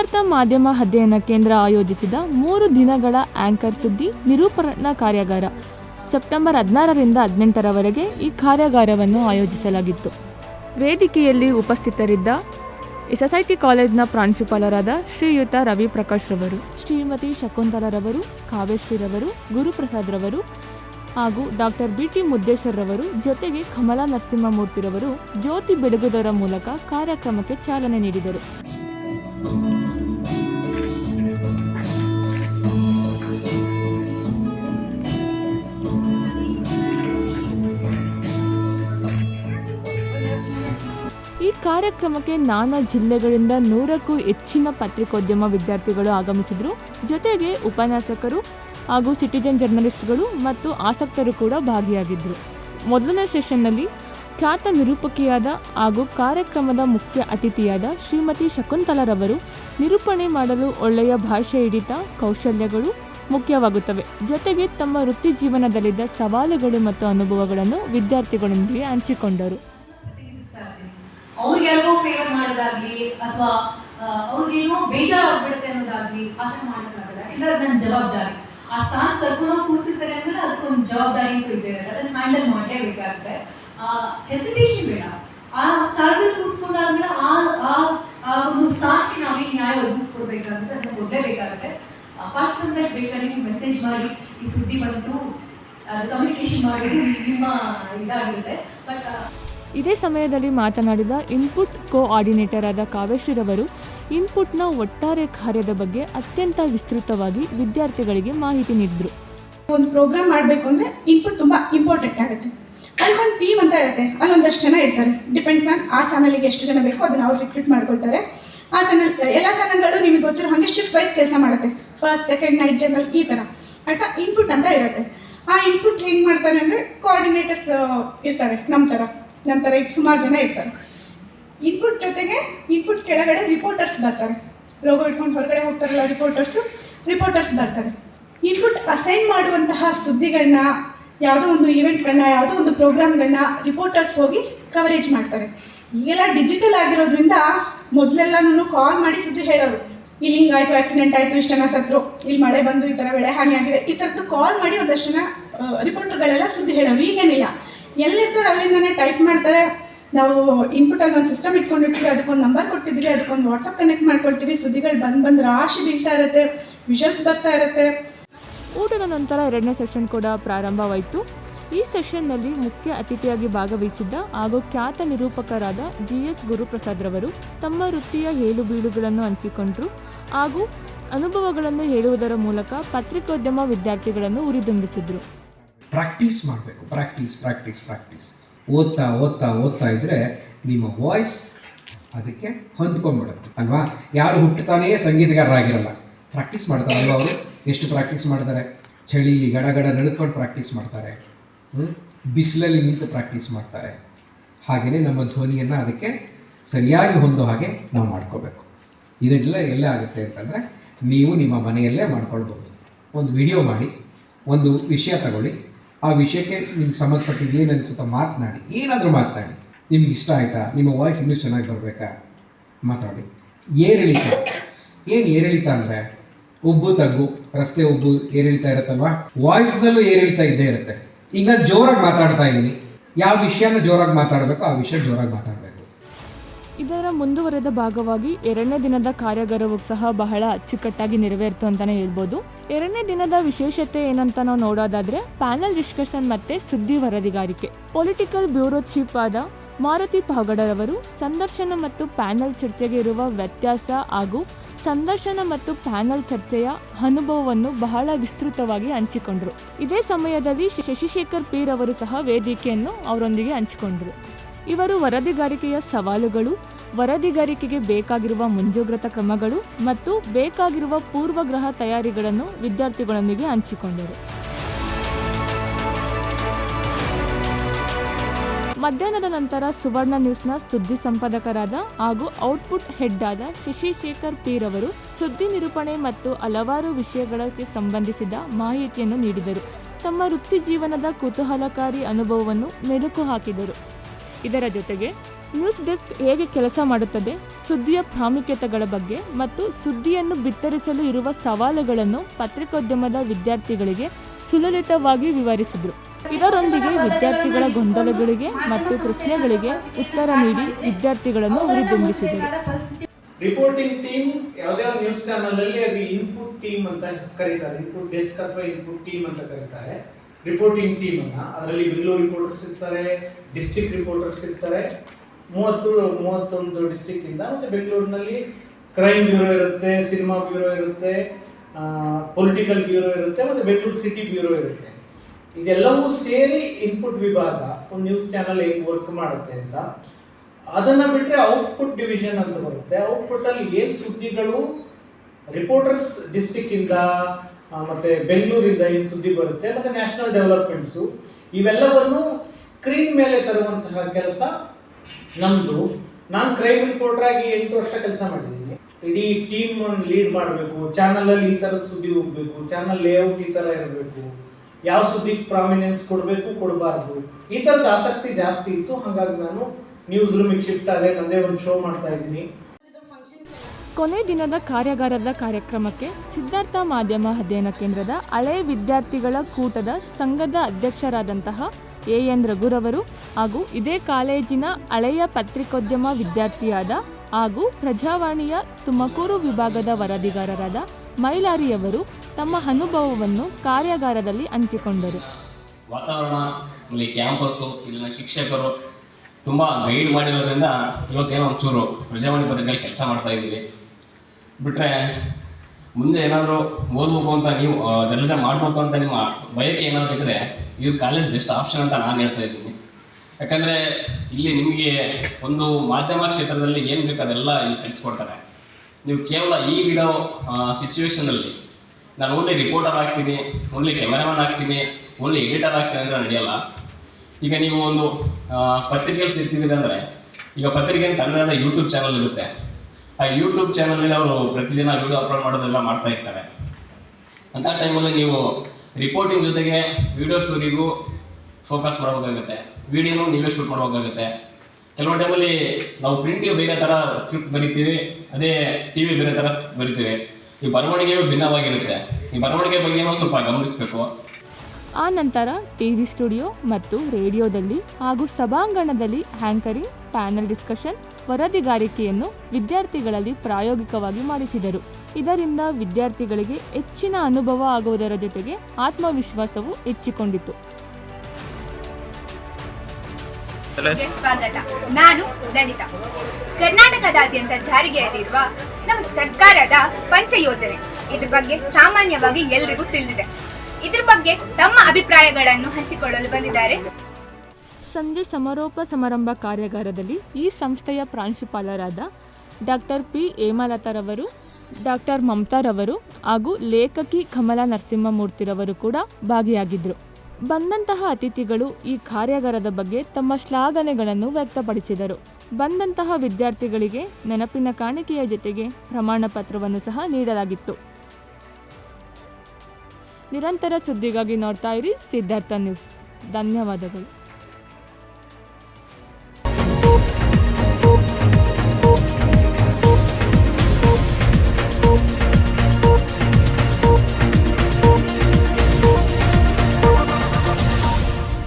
ಸಿದ್ಧಾರ್ಥ ಮಾಧ್ಯಮ ಅಧ್ಯಯನ ಕೇಂದ್ರ ಆಯೋಜಿಸಿದ ಮೂರು ದಿನಗಳ ಆಂಕರ್ ಸುದ್ದಿ ನಿರೂಪಣಾ ಕಾರ್ಯಾಗಾರ. ಸೆಪ್ಟೆಂಬರ್ ಹದಿನಾರರಿಂದ ಹದಿನೆಂಟರವರೆಗೆ ಈ ಕಾರ್ಯಾಗಾರವನ್ನು ಆಯೋಜಿಸಲಾಗಿತ್ತು. ವೇದಿಕೆಯಲ್ಲಿ ಉಪಸ್ಥಿತರಿದ್ದ ಎಸ್ಎಸ್ಐಟಿ ಕಾಲೇಜಿನ ಪ್ರಾಂಶುಪಾಲರಾದ ಶ್ರೀಯುತ ರವಿ ಪ್ರಕಾಶ್ ರವರು, ಶ್ರೀಮತಿ ಶಕುಂತಲರವರು ಗುರುಪ್ರಸಾದ್ ರವರು ಹಾಗೂ ಡಾಕ್ಟರ್ ಬಿ ಟಿ ಮುದ್ದೇಶ್ವರರವರು ಜೊತೆಗೆ ಕಮಲಾ ನರಸಿಂಹಮೂರ್ತಿರವರು ಜ್ಯೋತಿ ಬೆಳಗುವುದರ ಮೂಲಕ ಕಾರ್ಯಕ್ರಮಕ್ಕೆ ಚಾಲನೆ ನೀಡಿದರು. ಕಾರ್ಯಕ್ರಮಕ್ಕೆ ನಾನಾ ಜಿಲ್ಲೆಗಳಿಂದ ನೂರಕ್ಕೂ ಹೆಚ್ಚಿನ ಪತ್ರಿಕೋದ್ಯಮ ವಿದ್ಯಾರ್ಥಿಗಳು ಆಗಮಿಸಿದರು. ಜೊತೆಗೆ ಉಪನ್ಯಾಸಕರು ಹಾಗೂ ಸಿಟಿಜನ್ ಜರ್ನಲಿಸ್ಟ್ಗಳು ಮತ್ತು ಆಸಕ್ತರು ಕೂಡ ಭಾಗಿಯಾಗಿದ್ದರು ಮೊದಲನೇ ಸೆಷನ್ನಲ್ಲಿ ಖ್ಯಾತ ನಿರೂಪಕಿಯಾದ ಹಾಗೂ ಕಾರ್ಯಕ್ರಮದ ಮುಖ್ಯ ಅತಿಥಿಯಾದ ಶ್ರೀಮತಿ ಶಕುಂತಲರವರು ನಿರೂಪಣೆ ಮಾಡಲು ಒಳ್ಳೆಯ ಭಾಷೆ ಹಿಡಿತ, ಕೌಶಲ್ಯಗಳು ಮುಖ್ಯವಾಗುತ್ತವೆ. ಜೊತೆಗೆ ತಮ್ಮ ವೃತ್ತಿ ಜೀವನದಲ್ಲಿದ್ದ ಸವಾಲುಗಳು ಮತ್ತು ಅನುಭವಗಳನ್ನು ವಿದ್ಯಾರ್ಥಿಗಳೊಂದಿಗೆ ಹಂಚಿಕೊಂಡರು. ಮಾಡೋದಾಗ್ಲಿ ಅಥವಾ ಅವ್ರಿಗೇನೋ ಬೇಜಾರಾಗ್ಬಿಡುತ್ತೆ ಅನ್ನೋದಾಗ್ಲಿ ಆ ಥರ ಮಾಡೋಕ್ಕಾಗಲ್ಲ. ಯಾಕಂದ್ರೆ ನನ್ನ ಜವಾಬ್ದಾರಿ. ಆ ಸ್ಥಾನ ಕರ್ಕೊಂಡು ಕೂರಿಸಿರ್ತಾರೆ ಅಂದ್ರೆ ಅದಕ್ಕೊಂದು ಜವಾಬ್ದಾರಿ ಇದೆ. ಅದನ್ನ ಹ್ಯಾಂಡಲ್ ಮಾಡಲೇಬೇಕಾಗುತ್ತೆ ಹೆಸಿಟೇಷನ್ ಬೇಡ. ಆ ಸ್ಥಳದಲ್ಲಿ ಕೂತ್ಕೊಂಡಾದ್ಮೇಲೆ ಆ ಆ ಒಂದು ಸ್ಥಾನಕ್ಕೆ ಈ ನ್ಯಾಯ ಒದಗಿಸ್ಕೊಡ್ಬೇಕಾಗುತ್ತೆ. ಅದನ್ನ ಕೊಡಲೇಬೇಕಾಗುತ್ತೆ. ಅಪಾರ್ಟ್ ಫ್ರಮ್ ದಟ್ ಬೇಕಾದ್ರೆ ನೀವು ಮೆಸೇಜ್ ಮಾಡಿ, ಈ ಸುದ್ದಿ ಬಂತು ಕಮ್ಯುನಿಕೇಶನ್ ಮಾಡೋದು ನಿಮ್ಮ ಇದಾಗಿರುತ್ತೆ ಬಟ್ ಇದೇ ಸಮಯದಲ್ಲಿ ಮಾತನಾಡಿದ ಇನ್ಪುಟ್ ಕೋಆರ್ಡಿನೇಟರ್ ಆದ ಕಾವ್ಯಶ್ರೀರವರು ಇನ್ಪುಟ್ನ ಒಟ್ಟಾರೆ ಕಾರ್ಯದ ಬಗ್ಗೆ ಅತ್ಯಂತ ವಿಸ್ತೃತವಾಗಿ ವಿದ್ಯಾರ್ಥಿಗಳಿಗೆ ಮಾಹಿತಿ ನೀಡಿದರು. ಒಂದು ಪ್ರೋಗ್ರಾಮ್ ಮಾಡಬೇಕು ಅಂದರೆ ಇನ್ಪುಟ್ ತುಂಬ ಇಂಪಾರ್ಟೆಂಟ್ ಆಗುತ್ತೆ. ಅಲ್ಲೊಂದು ಟೀಮ್ ಅಂತ ಇರುತ್ತೆ, ಅಲ್ಲೊಂದಷ್ಟು ಜನ ಇರ್ತಾರೆ. ಡಿಪೆಂಡ್ಸ್ ಆನ್ ಆ ಚಾನಲ್ಗೆ ಎಷ್ಟು ಜನ ಬೇಕೋ ಅದನ್ನು ಅವ್ರು ರಿಕ್ರೂಟ್ ಮಾಡ್ಕೊಳ್ತಾರೆ. ಆ ಚಾನಲ್ ಎಲ್ಲ ಚಾನಲ್ಗಳು ನಿಮಗೆ ಗೊತ್ತಿರೋ ಹಾಗೆ ಶಿಫ್ಟ್ ವೈಸ್ ಕೆಲಸ ಮಾಡುತ್ತೆ. ಫಸ್ಟ್ ಸೆಕೆಂಡ್ ನೈಟ್ ಜನರಲ್ ಈ ಥರ ಆಯಿತಾ? ಇನ್ಪುಟ್ ಅಂತ ಇರುತ್ತೆ. ಆ ಇನ್ಪುಟ್ ಹೆಂಗೆ ಮಾಡ್ತಾರೆ ಅಂದರೆ ಕೋಆರ್ಡಿನೇಟರ್ಸ್ ಇರ್ತಾರೆ ನಮ್ಮ ಥರ ಥರ ಈಗ ಸುಮಾರು ಜನ ಇರ್ತಾರೆ. ಇನ್ಪುಟ್ ಜೊತೆಗೆ ಇನ್ಪುಟ್ ಕೆಳಗಡೆ ರಿಪೋರ್ಟರ್ಸ್ ಬರ್ತಾರೆ. ಲೋಗೋ ಇಟ್ಕೊಂಡು ಹೊರಗಡೆ ಹೋಗ್ತಾರಲ್ಲ ರಿಪೋರ್ಟರ್ಸು ರಿಪೋರ್ಟರ್ಸ್ ಬರ್ತಾರೆ. ಇನ್ಪುಟ್ ಅಸೈನ್ ಮಾಡುವಂತಹ ಸುದ್ದಿಗಳನ್ನ ಯಾವುದೋ ಒಂದು ಈವೆಂಟ್ಗಳನ್ನ ಯಾವುದೋ ಒಂದು ಪ್ರೋಗ್ರಾಮ್ಗಳನ್ನ ರಿಪೋರ್ಟರ್ಸ್ ಹೋಗಿ ಕವರೇಜ್ ಮಾಡ್ತಾರೆ. ಈಗೆಲ್ಲ ಡಿಜಿಟಲ್ ಆಗಿರೋದ್ರಿಂದ ಮೊದಲೆಲ್ಲನೂ ಕಾಲ್ ಮಾಡಿ ಸುದ್ದಿ ಹೇಳೋರು. ಇಲ್ಲಿ ಹಿಂಗಾಯ್ತು ಆಕ್ಸಿಡೆಂಟ್ ಆಯಿತು, ಇಷ್ಟು ಜನ ಸತ್ರು. ಇಲ್ಲಿ ಮಳೆ ಬಂದು ಈ ಥರ ಬೆಳೆ ಹಾನಿ ಆಗಿದೆ. ಈ ಥರದ್ದು ಕಾಲ್ ಮಾಡಿ ಒಂದಷ್ಟು ಜನ ರಿಪೋರ್ಟರ್ಗಳೆಲ್ಲ ಸುದ್ದಿ ಹೇಳೋರು. ಈಗೇನಿಲ್ಲ. ಎಲ್ಲಿರ್ತಾರೆ ಅಲ್ಲಿಂದನೇ ಟೈಪ್ ಮಾಡ್ತಾರೆ. ನಾವು ಇನ್ಪುಟಲ್ಲಿ ಒಂದು ಸಿಸ್ಟಮ್ ಇಟ್ಕೊಂಡಿರ್ತೀವಿ, ಅದಕ್ಕೊಂದು ನಂಬರ್ ಕೊಟ್ಟಿದ್ದೀವಿ, ಅದಕ್ಕೊಂದು ವಾಟ್ಸಪ್ ಕನೆಕ್ಟ್ ಮಾಡ್ಕೊಳ್ತೀವಿ, ಸುದ್ದಿಗಳು ಬಂದು ಬಂದು ರಾಶಿ ಬೀಳ್ತಾ ಇರುತ್ತೆ ವಿಷಲ್ಸ್ ಬರ್ತಾ ಇರುತ್ತೆ. ಊಟದ ನಂತರ ಎರಡನೇ ಸೆಷನ್ ಕೂಡ ಪ್ರಾರಂಭವಾಯಿತು. ಈ ಸೆಷನ್ನಲ್ಲಿ ಮುಖ್ಯ ಅತಿಥಿಯಾಗಿ ಭಾಗವಹಿಸಿದ್ದ ಹಾಗೂ ಖ್ಯಾತ ನಿರೂಪಕರಾದ ಜಿ ಎಸ್ ಗುರುಪ್ರಸಾದ್ರವರು ತಮ್ಮ ವೃತ್ತಿಯ ಏಳು ಬೀಳುಗಳನ್ನು ಹಂಚಿಕೊಂಡರು ಹಾಗೂ ಅನುಭವಗಳನ್ನು ಹೇಳುವುದರ ಮೂಲಕ ಪತ್ರಿಕೋದ್ಯಮ ವಿದ್ಯಾರ್ಥಿಗಳನ್ನು ಉರಿದುಂಬಿಸಿದ್ರು. ಪ್ರಾಕ್ಟೀಸ್ ಮಾಡಬೇಕು. ಪ್ರಾಕ್ಟೀಸ್ ಪ್ರಾಕ್ಟೀಸ್ ಪ್ರಾಕ್ಟೀಸ್ ಓದ್ತಾ ಓದ್ತಾ ಓದ್ತಾ ಇದ್ದರೆ ನಿಮ್ಮ ವಾಯ್ಸ್ ಅದಕ್ಕೆ ಹೊಂದ್ಕೊಂಡ್ಬಿಡುತ್ತೆ, ಅಲ್ವಾ? ಯಾರು ಹುಟ್ಟುತ್ತಾನೇ ಸಂಗೀತಗಾರರಾಗಿರಲ್ಲ. ಪ್ರಾಕ್ಟೀಸ್ ಮಾಡ್ತಾರಲ್ವ ಅವರು? ಎಷ್ಟು ಪ್ರಾಕ್ಟೀಸ್ ಮಾಡ್ತಾರೆ? ಚಳಿಲಿ ಗಡಗಡ ಗಡ ನಡ್ಕೊಂಡು ಪ್ರಾಕ್ಟೀಸ್ ಮಾಡ್ತಾರೆ. ಬಿಸಿಲಲ್ಲಿ ನಿಂತು ಪ್ರಾಕ್ಟೀಸ್ ಮಾಡ್ತಾರೆ. ಹಾಗೆಯೇ ನಮ್ಮ ಧ್ವನಿಯನ್ನು ಅದಕ್ಕೆ ಸರಿಯಾಗಿ ಹೊಂದೋ ಹಾಗೆ ನಾವು ಮಾಡ್ಕೋಬೇಕು. ಇದೆಲ್ಲ ಎಲ್ಲ ಆಗುತ್ತೆ ಅಂತಂದರೆ ನೀವು ನಿಮ್ಮ ಮನೆಯಲ್ಲೇ ಮಾಡ್ಕೊಳ್ಬೋದು. ಒಂದು ವಿಡಿಯೋ ಮಾಡಿ, ಒಂದು ವಿಷಯ ತಗೊಳ್ಳಿ. ಆ ವಿಷಯಕ್ಕೆ ನಿಮ್ಗೆ ಸಂಬಂಧಪಟ್ಟಿದ್ದು ಏನು ಅನಿಸುತ್ತೋ ಮಾತನಾಡಿ. ಏನಾದರೂ ಮಾತನಾಡಿ. ನಿಮ್ಗೆ ಇಷ್ಟ ಆಯಿತಾ? ನಿಮ್ಮ ವಾಯ್ಸ್ ಇನ್ನೂ ಚೆನ್ನಾಗಿ ಬರಬೇಕಾ? ಮಾತಾಡಿ. ಏರಿಳಿತ. ಏನು ಏರಿಳಿತ ಅಂದರೆ? ಉಬ್ಬು, ತಗ್ಗು. ರಸ್ತೆ ಉಬ್ಬು, ಏರಿಳಿತ ಇರುತ್ತಲ್ವಾ? ವಾಯ್ಸ್ನಲ್ಲೂ ಏರಿಳಿತ ಇದ್ದೇ ಇರುತ್ತೆ. ಈಗ ನಾನು ಜೋರಾಗಿ ಮಾತಾಡ್ತಾ ಇದ್ದೀನಿ ಯಾವ ವಿಷಯನ ಜೋರಾಗಿ ಮಾತಾಡಬೇಕು ಆ ವಿಷಯ ಜೋರಾಗಿ ಮಾತಾಡಬೇಕು. ಇದರ ಮುಂದುವರೆದ ಭಾಗವಾಗಿ ಎರಡನೇ ದಿನದ ಕಾರ್ಯಾಗಾರವು ಸಹ ಬಹಳ ಅಚ್ಚುಕಟ್ಟಾಗಿ ನೆರವೇರಿತು ಅಂತಲೇ ಹೇಳ್ಬೋದು. ಎರಡನೇ ದಿನದ ವಿಶೇಷತೆ ಏನಂತ ನಾವು ನೋಡೋದಾದ್ರೆ ಪ್ಯಾನಲ್ ಡಿಸ್ಕಷನ್ ಮತ್ತೆ ಸುದ್ದಿ ವರದಿಗಾರಿಕೆ. ಪೊಲಿಟಿಕಲ್ ಬ್ಯೂರೋ ಚೀಫ್ ಆದ ಮಾರುತಿ ಪಾಗಡರವರು ಸಂದರ್ಶನ ಮತ್ತು ಪ್ಯಾನಲ್ ಚರ್ಚೆಗೆ ಇರುವ ವ್ಯತ್ಯಾಸ ಹಾಗೂ ಸಂದರ್ಶನ ಮತ್ತು ಪ್ಯಾನಲ್ ಚರ್ಚೆಯ ಅನುಭವವನ್ನು ಬಹಳ ವಿಸ್ತೃತವಾಗಿ ಹಂಚಿಕೊಂಡರು. ಇದೇ ಸಮಯದಲ್ಲಿ ಶಶಿಶೇಖರ್ ಪೀರ್ ಅವರು ಸಹ ವೇದಿಕೆಯನ್ನು ಅವರೊಂದಿಗೆ ಹಂಚಿಕೊಂಡರು. ಇವರು ವರದಿಗಾರಿಕೆಯ ಸವಾಲುಗಳು, ವರದಿಗಾರಿಕೆಗೆ ಬೇಕಾಗಿರುವ ಮುಂಜಾಗ್ರತಾ ಕ್ರಮಗಳು ಮತ್ತು ಬೇಕಾಗಿರುವ ಪೂರ್ವಗ್ರಹ ತಯಾರಿಗಳನ್ನು ವಿದ್ಯಾರ್ಥಿಗಳೊಂದಿಗೆ ಹಂಚಿಕೊಂಡರು. ಮಧ್ಯಾಹ್ನದ ನಂತರ ಸುವರ್ಣ ನ್ಯೂಸ್ನ ಸುದ್ದಿ ಸಂಪಾದಕರಾದ ಹಾಗೂ ಔಟ್ಪುಟ್ ಹೆಡ್ ಆದ ಶಶಿಶೇಖರ್ ಪೀರ್ ಅವರು ಸುದ್ದಿ ನಿರೂಪಣೆ ಮತ್ತು ಹಲವಾರು ವಿಷಯಗಳಿಗೆ ಸಂಬಂಧಿಸಿದ ಮಾಹಿತಿಯನ್ನು ನೀಡಿದರು. ತಮ್ಮ ವೃತ್ತಿ ಜೀವನದ ಕುತೂಹಲಕಾರಿ ಅನುಭವವನ್ನು ಮೆಲುಕು ಹಾಕಿದರು. ಇದರ ಜೊತೆಗೆ ನ್ಯೂಸ್ ಡೆಸ್ಕ್ ಹೇಗೆ ಕೆಲಸ ಮಾಡುತ್ತದೆ, ಸುದ್ದಿಯ ಪ್ರಾಮುಖ್ಯತೆಗಳ ಬಗ್ಗೆ ಮತ್ತು ಸುದ್ದಿಯನ್ನು ಬಿತ್ತರಿಸಲು ಇರುವ ಸವಾಲುಗಳನ್ನು ಪತ್ರಿಕೋದ್ಯಮದ ವಿದ್ಯಾರ್ಥಿಗಳಿಗೆ ಸುಲಲಿತವಾಗಿ ವಿವರಿಸಿದರು. ಇದರೊಂದಿಗೆ ವಿದ್ಯಾರ್ಥಿಗಳ ಗೊಂದಲಗಳಿಗೆ ಮತ್ತು ಪ್ರಶ್ನೆಗಳಿಗೆ ಉತ್ತರ ನೀಡಿ ವಿದ್ಯಾರ್ಥಿಗಳನ್ನು ಹುರಿದುಂಬಿಸಿದರು. ರಿಪೋರ್ಟಿಂಗ್ ಟೀಮ್ ಯಾವುದೇ ಒಂದು ನ್ಯೂಸ್ ಚಾನಲ್ ಅಲ್ಲಿ ಅದು ಇನ್ಪುಟ್ ಟೀಮ್ ಅಂತ ಕರೀತಾರೆ. ಇನ್ಪುಟ್ ಡೆಸ್ಕ್ ಅಥವಾ ಇನ್ಪುಟ್ ಟೀಮ್ ಅಂತ ಕರೀತಾರೆ. ರಿಪೋರ್ಟಿಂಗ್ ಟೀಮ್ ಅನ್ನ. ಅದರಲ್ಲಿ ಬೆಂಗಳೂರು ರಿಪೋರ್ಟರ್ಸ್ ಇರ್ತಾರೆ ಡಿಸ್ಟ್ರಿಕ್ಟ್ ರಿಪೋರ್ಟರ್ಸ್ ಇರ್ತಾರೆ. ಮೂವತ್ತು ಮೂವತ್ತೊಂದು ಇಂದ ಮತ್ತೆ ಬೆಂಗಳೂರಿನಲ್ಲಿ ಕ್ರೈಮ್ ಬ್ಯೂರೋ ಇರುತ್ತೆ ಸಿನಿಮಾ ಬ್ಯೂರೋ ಇರುತ್ತೆ ಪೊಲಿಟಿಕಲ್ ಬ್ಯೂರೋ ಇರುತ್ತೆ ಮತ್ತೆ ಬೆಂಗಳೂರು ಸಿಟಿ ಬ್ಯೂರೋ ಇರುತ್ತೆ. ಇದೆಲ್ಲವೂ ಸೇರಿ ಇನ್ಪುಟ್ ವಿಭಾಗ ಒಂದು ನ್ಯೂಸ್ ಚಾನಲ್ ಹೇಗೆ ವರ್ಕ್ ಮಾಡುತ್ತೆ ಅಂತ. ಅದನ್ನ ಬಿಟ್ಟರೆ ಔಟ್ಪುಟ್ ಡಿವಿಷನ್ ಅಂತ ಬರುತ್ತೆ. ಔಟ್ಪುಟ್ ಅಲ್ಲಿ ಏನ್ ಸುದ್ದಿಗಳು? ರಿಪೋರ್ಟರ್ಸ್ ಡಿಸ್ಟಿಕ್ ಇಂದ ಆ, ಮತ್ತೆ ಬೆಂಗಳೂರಿಂದ ಏನ್ ಸುದ್ದಿ ಬರುತ್ತೆ, ಮತ್ತೆ ನ್ಯಾಷನಲ್ ಡೆವಲಪ್ಮೆಂಟ್ಸು ಇವೆಲ್ಲವನ್ನು ಸ್ಕ್ರೀನ್ ಮೇಲೆ ತರುವಂತಹ ಕೆಲಸ ನಮ್ದು. ನಾನು ಕ್ರೈಮ್ ರಿಪೋರ್ಟರ್ ಆಗಿ ಎಂಟು ವರ್ಷ ಕೆಲಸ ಮಾಡಿದ್ದೀನಿ. ಇಡೀ ಟೀಮ್ ಲೀಡ್ ಮಾಡಬೇಕು ಚಾನಲ್ ಅಲ್ಲಿ ಈ ತರದ ಸುದ್ದಿ ಹೋಗ್ಬೇಕು ಚಾನಲ್ ಲೇಔಟ್ ಈ ತರ ಇರಬೇಕು. ಯಾವ ಸುದ್ದಿಗೆ ಪ್ರಾಮಿನೆನ್ಸ್ ಕೊಡಬೇಕು, ಕೊಡಬಾರ್ದು. ಈ ತರದ ಆಸಕ್ತಿ ಜಾಸ್ತಿ ಇತ್ತು, ಹಾಗಾಗಿ ನಾನು ನ್ಯೂಸ್ ರೂಮಿಗೆ ಶಿಫ್ಟ್ ಆದೆ ನಂದೇ ಒಂದು ಶೋ ಮಾಡ್ತಾ ಇದ್ದೀನಿ. ಕೊನೆ ದಿನದ ಕಾರ್ಯಾಗಾರದ ಕಾರ್ಯಕ್ರಮಕ್ಕೆ ಸಿದ್ಧಾರ್ಥ ಮಾಧ್ಯಮ ಅಧ್ಯಯನ ಕೇಂದ್ರದ ಹಳೆಯ ವಿದ್ಯಾರ್ಥಿಗಳ ಕೂಟದ ಸಂಘದ ಅಧ್ಯಕ್ಷರಾದಂತಹ ಎ ಎನ್ ರಘುರವರು ಹಾಗೂ ಇದೇ ಕಾಲೇಜಿನ ಹಳೆಯ ಪತ್ರಿಕೋದ್ಯಮ ವಿದ್ಯಾರ್ಥಿಯಾದ ಹಾಗೂ ಪ್ರಜಾವಾಣಿಯ ತುಮಕೂರು ವಿಭಾಗದ ವರದಿಗಾರರಾದ ಮೈಲಾರಿಯವರು ತಮ್ಮ ಅನುಭವವನ್ನು ಕಾರ್ಯಾಗಾರದಲ್ಲಿ ಹಂಚಿಕೊಂಡರು. ವಾತಾವರಣ, ಇಲ್ಲಿ ಕ್ಯಾಂಪಸ್ಸು, ಇಲ್ಲಿನ ಶಿಕ್ಷಕರು ತುಂಬ ಗೈಡ್ ಮಾಡಿರೋದ್ರಿಂದ ಇವತ್ತೇನೋ ಒಂಚೂರು ಪ್ರಜಾವಾಣಿ ಪತ್ರಿಕೆಯಲ್ಲಿ ಕೆಲಸ ಮಾಡ್ತಾ ಇದ್ದೀವಿ. ಬಿಟ್ಟರೆ ಮುಂದೆ ಏನಾದರೂ ಓದ್ಬೇಕು ಅಂತ ನೀವು ಜರ್ನಲಿಸಮ್ ಮಾಡಬೇಕು ಅಂತ ನಿಮ್ಮ ಬಯಕೆ ಏನಾದರೂ ಇದ್ದರೆ ಇದು ಕಾಲೇಜ್ ಬೆಸ್ಟ್ ಆಪ್ಷನ್ ಅಂತ ನಾನು ಹೇಳ್ತಾ ಇದ್ದೀನಿ. ಯಾಕಂದರೆ ಇಲ್ಲಿ ನಿಮಗೆ ಒಂದು ಮಾಧ್ಯಮ ಕ್ಷೇತ್ರದಲ್ಲಿ ಏನು ಬೇಕು ಅದೆಲ್ಲ ಇಲ್ಲಿ ಕಲಿಸ್ಕೊಡ್ತಾರೆ ನೀವು ಕೇವಲ ಈಗಿರೋ ಸಿಚುವೇಷನಲ್ಲಿ ನಾನು ಓನ್ಲಿ ರಿಪೋರ್ಟರ್ ಆಗ್ತೀನಿ ಓನ್ಲಿ ಕ್ಯಾಮರಾಮನ್ ಆಗ್ತೀನಿ ಓನ್ಲಿ ಎಡಿಟರ್ ಆಗ್ತೀನಿ ಅಂದರೆ ನಡೆಯಲ್ಲ. ಈಗ ನೀವು ಒಂದು ಪತ್ರಿಕೆಯಲ್ಲಿ ಸಿಗ್ತಿದ್ದೀರಿ ಅಂದರೆ, ಈಗ ಪತ್ರಿಕೆ ತನ್ನದಾದ ಯೂಟ್ಯೂಬ್ ಚಾನಲ್ ಇರುತ್ತೆ. ಯೂಟ್ಯೂಬ್ ಚಾನಲಲ್ಲಿ ಅವರು ಪ್ರತಿದಿನ ವಿಡಿಯೋ ಅಪ್ಲೋಡ್ ಮಾಡೋದೆಲ್ಲ ಮಾಡ್ತಾ ಇರ್ತಾರೆ. ಅಂಥ ಟೈಮಲ್ಲಿ ನೀವು ರಿಪೋರ್ಟಿಂಗ್ ಜೊತೆಗೆ ವಿಡಿಯೋ ಸ್ಟೋರಿಗೂ ಫೋಕಸ್ ಮಾಡಬೇಕಾಗುತ್ತೆ. ವಿಡಿಯೋನು ನೀವೇ ಶೂಟ್ ಮಾಡಬೇಕಾಗುತ್ತೆ. ಕೆಲವು ಟೈಮಲ್ಲಿ ನಾವು ಪ್ರಿಂಟ್ ಬೇರೆ ಥರ ಸ್ಕ್ರಿಪ್ಟ್ ಬರಿತೀವಿ, ಅದೇ ಟಿ ವಿ ಬೇರೆ ಥರ ಬರಿತೀವಿ. ಈ ಬರವಣಿಗೆಯು ಭಿನ್ನವಾಗಿರುತ್ತೆ. ಈ ಬರವಣಿಗೆ ಬಗ್ಗೆ ಸ್ವಲ್ಪ ಗಮನಿಸಬೇಕು. ಆ ನಂತರ ಟಿವಿ ಸ್ಟುಡಿಯೋ ಮತ್ತು ರೇಡಿಯೋದಲ್ಲಿ ಹಾಗೂ ಸಭಾಂಗಣದಲ್ಲಿ ಆ್ಯಂಕರಿಂಗ್ ಪ್ಯಾನಲ್ ಡಿಸ್ಕಷನ್ ವರದಿಗಾರಿಕೆಯನ್ನು ವಿದ್ಯಾರ್ಥಿಗಳಲ್ಲಿ ಪ್ರಾಯೋಗಿಕವಾಗಿ ಮಾಡಿಸಿದರು. ಇದರಿಂದ ವಿದ್ಯಾರ್ಥಿಗಳಿಗೆ ಹೆಚ್ಚಿನ ಅನುಭವ ಆಗುವುದರ ಜೊತೆಗೆ ಆತ್ಮವಿಶ್ವಾಸವು ಹೆಚ್ಚಿಕೊಂಡಿತು. ಸ್ವಾಗತ ನಾನು ಲಲಿತಾ. ಕರ್ನಾಟಕದಾದ್ಯಂತ ಜಾರಿಗೆಯಲ್ಲಿರುವ ನಮ್ಮ ಸರ್ಕಾರದ ಪಂಚ ಯೋಜನೆ. ಇದ್ರ ಬಗ್ಗೆ ಸಾಮಾನ್ಯವಾಗಿ ಎಲ್ರಿಗೂ ತಿಳಿದಿದೆ. ಇದ್ರ ಬಗ್ಗೆ ತಮ್ಮ ಅಭಿಪ್ರಾಯಗಳನ್ನು ಹಂಚಿಕೊಳ್ಳಲು ಬಂದಿದ್ದಾರೆ. ಸಂಜೆ ಸಮಾರೋಪ ಸಮಾರಂಭ ಕಾರ್ಯಾಗಾರದಲ್ಲಿ ಈ ಸಂಸ್ಥೆಯ ಪ್ರಾಂಶುಪಾಲರಾದ ಡಾಕ್ಟರ್ ಪಿ ಹೇಮಲತಾರವರು, ಡಾಕ್ಟರ್ ಮಮತಾರವರು ಹಾಗೂ ಲೇಖಕಿ ಕಮಲಾ ನರಸಿಂಹಮೂರ್ತಿರವರು ಕೂಡ ಭಾಗಿಯಾಗಿದ್ದರು ಬಂದಂತಹ ಅತಿಥಿಗಳು ಈ ಕಾರ್ಯಾಗಾರದ ಬಗ್ಗೆ ತಮ್ಮ ಶ್ಲಾಘನೆಗಳನ್ನು ವ್ಯಕ್ತಪಡಿಸಿದರು. ಬಂದಂತಹ ವಿದ್ಯಾರ್ಥಿಗಳಿಗೆ ನೆನಪಿನ ಕಾಣಿಕೆಯ ಜೊತೆಗೆ ಪ್ರಮಾಣ ಪತ್ರವನ್ನು ಸಹ ನೀಡಲಾಗಿತ್ತು. ನಿರಂತರ ಸುದ್ದಿಗಾಗಿ ನೋಡ್ತಾ ಇರಿ ಸಿದ್ಧಾರ್ಥ ನ್ಯೂಸ್. ಧನ್ಯವಾದಗಳು.